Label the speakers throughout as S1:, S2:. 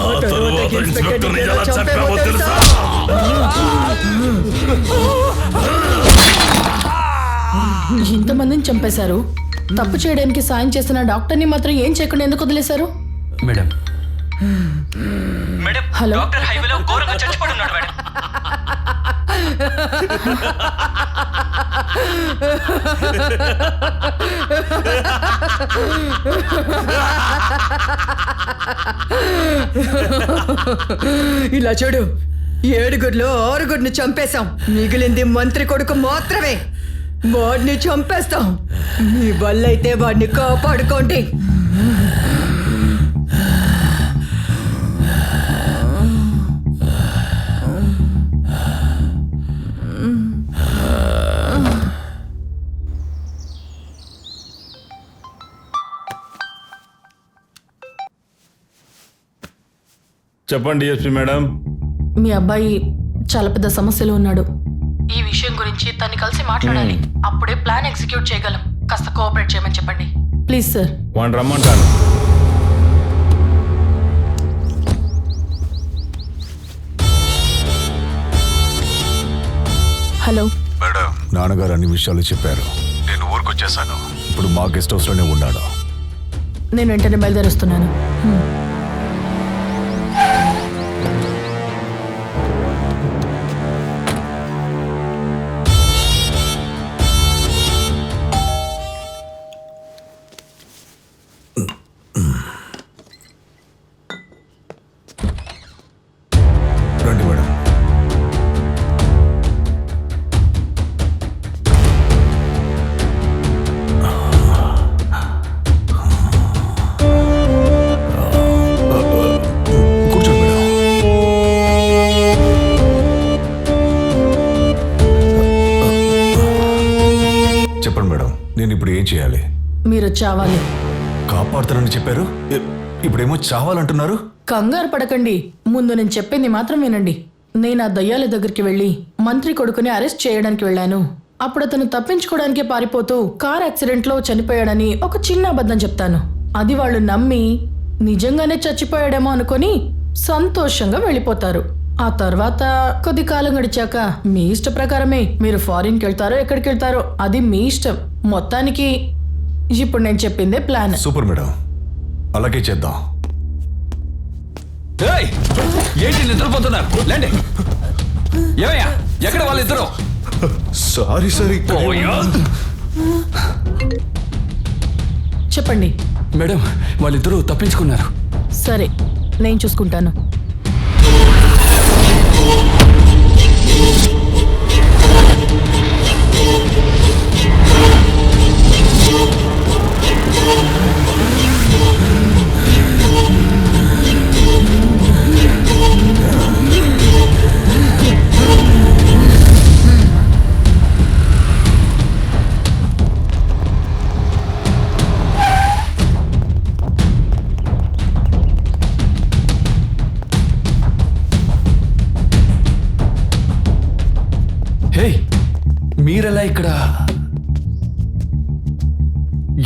S1: ఆ తర్వాత ఇన్స్పెక్టర్ని ఎలా చంపావో తెలుసా
S2: ఇంతమందిని చంపేశారు. తప్పు చేయడానికి సాయం చేస్తున్న డాక్టర్ని మాత్రం ఏం చేయకుండా ఎందుకు వదిలేశారు?
S3: మేడం. Madam
S2: hello?
S3: డాక్టర్ హైవేలో ఘోరంగా మేడం.
S4: ఇలా చూడు ఏడుగురులో ఆరుగురిని చంపేశాం. మిగిలింది మంత్రి కొడుకు మాత్రమే. వాడిని చంపేస్తాం. మీ వల్లైతే వాడిని కాపాడుకోండి.
S1: చెప్పండి డిఎస్పీ మేడం.
S2: మీ అబ్బాయి చాలా పెద్ద సమస్యలో ఉన్నాడు. ఈ విషయం గురించి తన్ని కలిసి మాట్లాడాలి. అప్పుడే ప్లాన్ ఎగ్జిక్యూట్ చేయగలం. కాస్త కోఆపరేట్ చేయమని చెప్పండి. ప్లీజ్ సార్
S1: వాడిని రమ్మంటాను.
S2: హలో.
S5: మేడం. నాన్నగారు అన్ని విషయాలు చెప్పారు. నేను ఊరికొచ్చేసాను. ఇప్పుడు మా గెస్ట్ హౌస్లోనే ఉన్నాడు.
S2: నేను వెంటనే బయలుదేరుస్తున్నాను.
S5: చేయాలి.
S2: మీరు చావాలి.
S5: కాపాడుతానని చెప్పారు? ఇ- ఇప్పుడేమో చావాలంటున్నారు?
S2: కంగారు పడకండి. ముందు నేను చెప్పింది మాత్రం వినండి. నేను ఆ దయ్యాల దగ్గరికి వెళ్ళి మంత్రి కొడుకుని అరెస్ట్ చేయడానికి వెళ్ళాను. అప్పుడు అతను తప్పించుకోవడానికే పారిపోతూ కార్ యాక్సిడెంట్లో చనిపోయాడని ఒక చిన్న అబద్ధం చెప్తాను. అది వాళ్ళు నమ్మి నిజంగానే చచ్చిపోయాడేమో అనుకొని సంతోషంగా వెళ్ళిపోతారు. ఆ తర్వాత కొద్ది కాలం గడిచాక మీ ఇష్ట ప్రకారమే మీరు ఫారిన్కి వెళ్తారో ఎక్కడికి వెళ్తారో అది మీ ఇష్టం. మొత్తానికి ఇప్పుడు నేను చెప్పిందే ప్లాన్.
S5: Super madam. అలాగే చేద్దాం.
S3: ఏయ్! ఏంటి నిద్రపోతున్నారు? లేండి. ఏమయ్యా? ఎక్కడ వాళ్ళిద్దరు?
S5: Sorry sorry.
S2: చెప్పండి.
S3: మేడం వాళ్ళిద్దరూ తప్పించుకున్నారు.
S2: సరే నేను చూసుకుంటాను.
S3: Thank you. మీరెలా ఇక్కడ?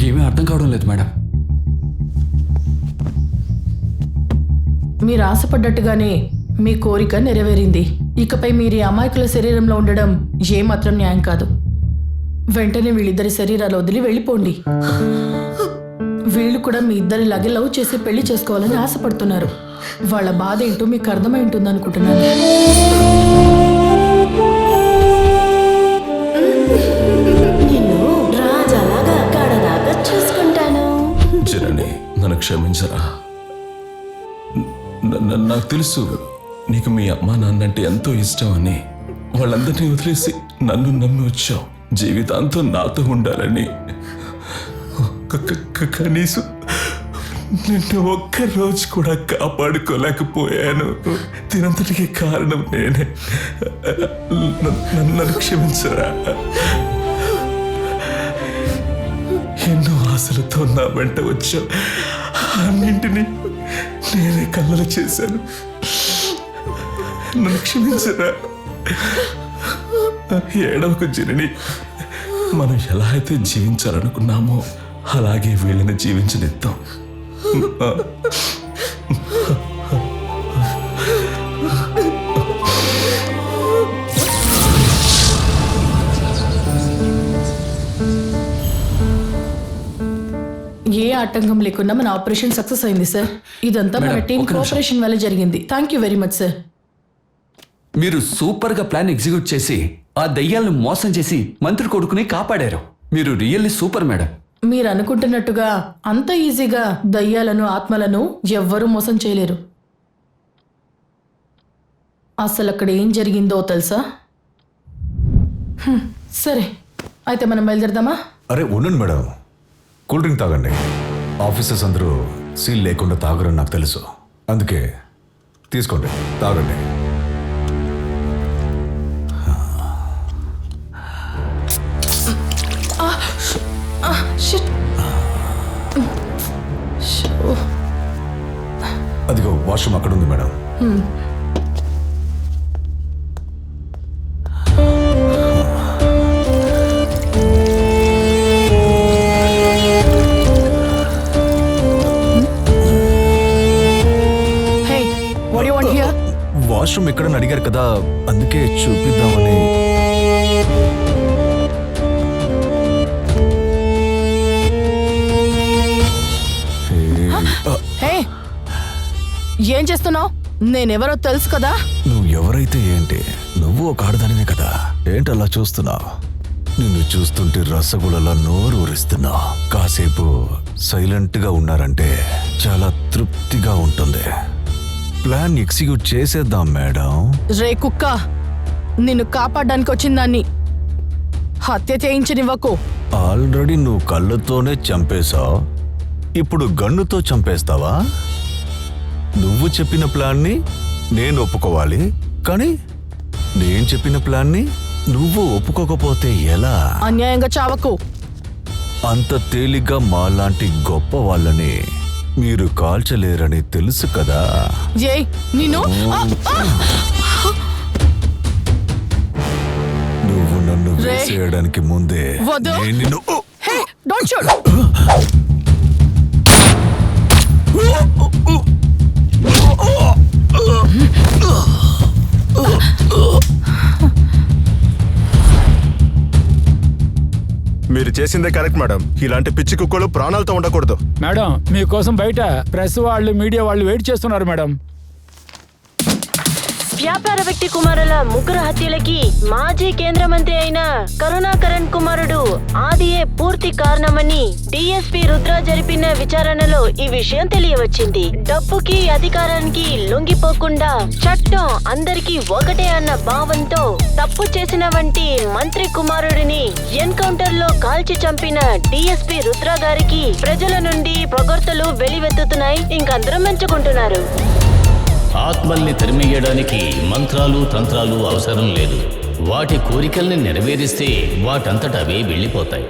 S3: ఏమీ అర్థం కావడం లేదు మేడం.
S2: మీరు ఆశపడ్డట్టుగానే మీ కోరిక నెరవేరింది. ఇకపై మీరు ఈ అమాయకుల శరీరంలో ఉండడం ఏమాత్రం న్యాయం కాదు. వెంటనే వీళ్ళిద్దరి శరీరాలు వదిలి వెళ్ళిపోండి. వీళ్ళు కూడా మీ ఇద్దరిలాగే లవ్ చేసి పెళ్ళి చేసుకోవాలని ఆశపడుతున్నారు. వాళ్ళ బాధ ఏంటో మీకు అర్థమై ఉంటుంది అనుకుంటున్నాను
S6: నాకు తెలుసు. నీకు మీ అమ్మ నాన్నంటే ఎంతో ఇష్టం అని వాళ్ళందరినీ వదిలేసి నన్ను నమ్మి వచ్చావు. జీవితాంతం నాతో ఉండాలని. కనీసం నిన్ను ఒక్క రోజు కూడా కాపాడుకోలేకపోయాను. దీనంతటికి కారణం నేనే. నన్ను క్షమించరా. ఎన్నో ఆశలతో నా వెంట వచ్చావు. అన్నింటినీ నేనే కళ్ళలు చేశాను. నన్ను క్షమించరా. ఏడవకు జనని మనం ఎలా అయితే జీవించాలనుకున్నామో అలాగే వీళ్ళని జీవించనిద్దాం.
S2: ఏ ఆటంకం లేకుండా మన ఆపరేషన్ సక్సెస్ అయింది సార్ ఇదంతా మన
S3: మేడం,
S2: టీం
S3: నిమిషం.
S2: కోఆపరేషన్ వల్ల జరిగింది. Thank you very much sir
S3: మీరు సూపర్గా ప్లాన్ ఎగ్జిక్యూట్ చేసి ఆ దయ్యాలను మోసం చేసి మంత్రి కొడుకుని కాపాడారు. మీరు రియల్లీ సూపర్ మేడం.
S2: మీరు అనుకుంటున్నట్టుగా అంత ఈజీగా దయ్యాలను ఆత్మలను ఎవ్వరూ మోసం చేయలేరు. అసలు అక్కడ ఏం జరిగిందో తెలుసా? హ్మ్, సరే. అయితే మనం బయలుదేరదామా?
S5: అరే ఉండండి మేడం. కూల్ డ్రింక్ తాగండి ఆఫీసర్స్ అందరూ సీల్ లేకుండా తాగరని నాకు తెలుసు అందుకే తీసుకోండి తాగండి అదిగో వాష్రూమ్ అక్కడ ఉంది మేడం ఎక్కడని అడిగారు కదా అందుకే చూపిద్దామని.
S2: ఏం చేస్తున్నావు? నేనెవరో తెలుసు కదా?
S5: నువ్వు ఎవరైతే ఏంటి నువ్వు ఒక ఆడదానివే కదా. ఏంటి అలా చూస్తున్నావు? నిన్ను చూస్తుంటే రసగుళలా నోరు ఊరిస్తున్నావు కాసేపు సైలెంట్గా ఉన్నారంటే చాలా తృప్తిగా ఉంటుంది. ప్లాన్ ఎగ్జిక్యూట్ చేసేద్దాం మేడం.
S2: రే కుక్క నిన్ను కాపాడడానికి వచ్చిన దాన్ని హత్య చేయించనివ్వకు.
S5: ఆల్రెడీ నువ్వు కళ్ళతోనే చంపేశావు. ఇప్పుడు గన్నుతో చంపేస్తావా? నువ్వు చెప్పిన ప్లాన్ని నేను ఒప్పుకోవాలి. కానీ నేను చెప్పిన ప్లాన్ని నువ్వు ఒప్పుకోకపోతే ఎలా?
S2: అన్యాయంగా చావకు.
S5: అంత తేలిగ్గా మాలాంటి గొప్ప వాళ్ళని మీరు కాల్చలేరని తెలుసు కదా! నువ్వు నన్ను. వేసేయడానికి ముందే. నేను నిన్ను
S2: డోంట్ షూట్
S7: మీరు చేసిందే కరెక్ట్ మేడం. ఇలాంటి పిచ్చి కుక్కలు ప్రాణాలతో ఉండకూడదు.
S8: మేడం మీకోసం బయట ప్రెస్ వాళ్ళు మీడియా వాళ్ళు వెయిట్ చేస్తున్నారు మేడం.
S9: వ్యాపార వ్యక్తి కుమారుల ముగ్గురు హత్యలకి మాజీ కేంద్ర మంత్రి అయిన కరుణాకరణ్ కుమారుడు ఆదియే పూర్తి కారణమని డిఎస్పీ రుద్ర జరిపిన విచారణలో ఈ విషయం తెలియవచ్చింది. డబ్బుకి అధికారానికి లొంగిపోకుండా చట్టం అందరికీ ఒకటే అన్న భావంతో తప్పు చేసిన వంటి మంత్రి కుమారుడిని ఎన్కౌంటర్లో కాల్చి చంపిన డిఎస్పీ రుద్ర గారికి ప్రజల నుండి పొగడ్తలు వెలివెత్తుతున్నాయి ఇంకందరూ మెచ్చుకుంటున్నారు.
S10: ఆత్మల్ని తరిమేయడానికి మంత్రాలు తంత్రాలు అవసరం లేదు. వాటి కోరికల్ని నెరవేరిస్తే వాటంతట అవే వెళ్ళిపోతాయి.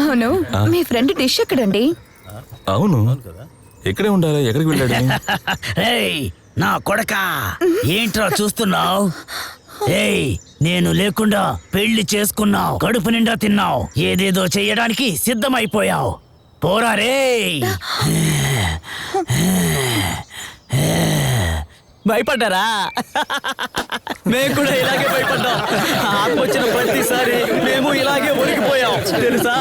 S4: అవును మీ ఫ్రెండ్ డిష్ ఎక్కడండి?
S6: అవును. ఎక్కడే ఉండాలి? ఎక్కడికి వెళ్ళాడు
S10: ఏయ్ నా కొడక! ఏంట్రా చూస్తున్నావు? ఏయ్ నేను లేకుండా పెళ్ళి చేసుకున్నావు. కడుపు నిండా తిన్నావు. ఏదేదో చెయ్యడానికి సిద్ధమైపోయావు. పోరా రే.
S11: భయపడ్డారా? మేము కూడా ఇలాగే భయపడ్డాం. ఆకు వచ్చిన ప్రతిసారి మేము ఇలాగే ఉరికిపోయాం తెలుసా?